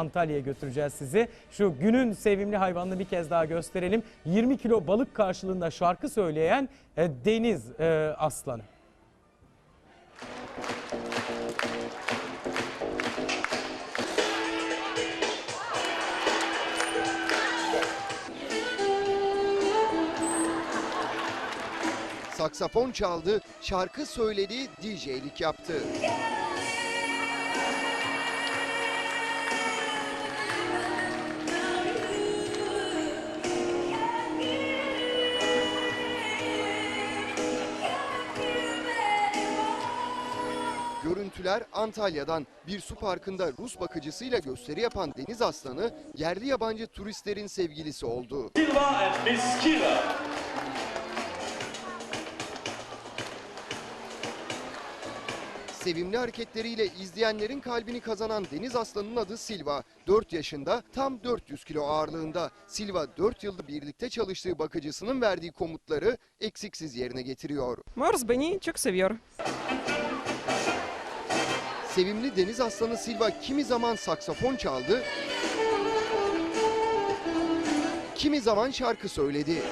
Antalya'ya götüreceğiz sizi. Şu günün sevimli hayvanını bir kez daha gösterelim. 20 kilo balık karşılığında şarkı söyleyen e, deniz e, aslanı. Saksafon çaldı, şarkı söyledi, DJ'lik yaptı. Görüntüler Antalya'dan bir su parkında Rus bakıcısıyla gösteri yapan deniz aslanı yerli yabancı turistlerin sevgilisi oldu. Sevimli hareketleriyle izleyenlerin kalbini kazanan deniz aslanının adı Silva. 4 yaşında tam 400 kilo ağırlığında. Silva 4 yıldır birlikte çalıştığı bakıcısının verdiği komutları eksiksiz yerine getiriyor. Mars beni çok seviyor. Sevimli deniz aslanı Silva kimi zaman saksafon çaldı, kimi zaman şarkı söyledi.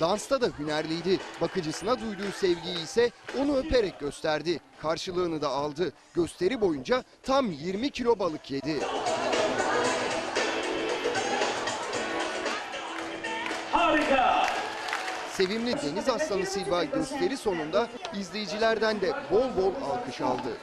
Dansta da hünerliydi. Bakıcısına duyduğu sevgiyi ise onu öperek gösterdi. Karşılığını da aldı. Gösteri boyunca tam 20 kilo balık yedi. Harika. Sevimli deniz aslanı Silva gösteri sonunda izleyicilerden de bol bol alkış aldı.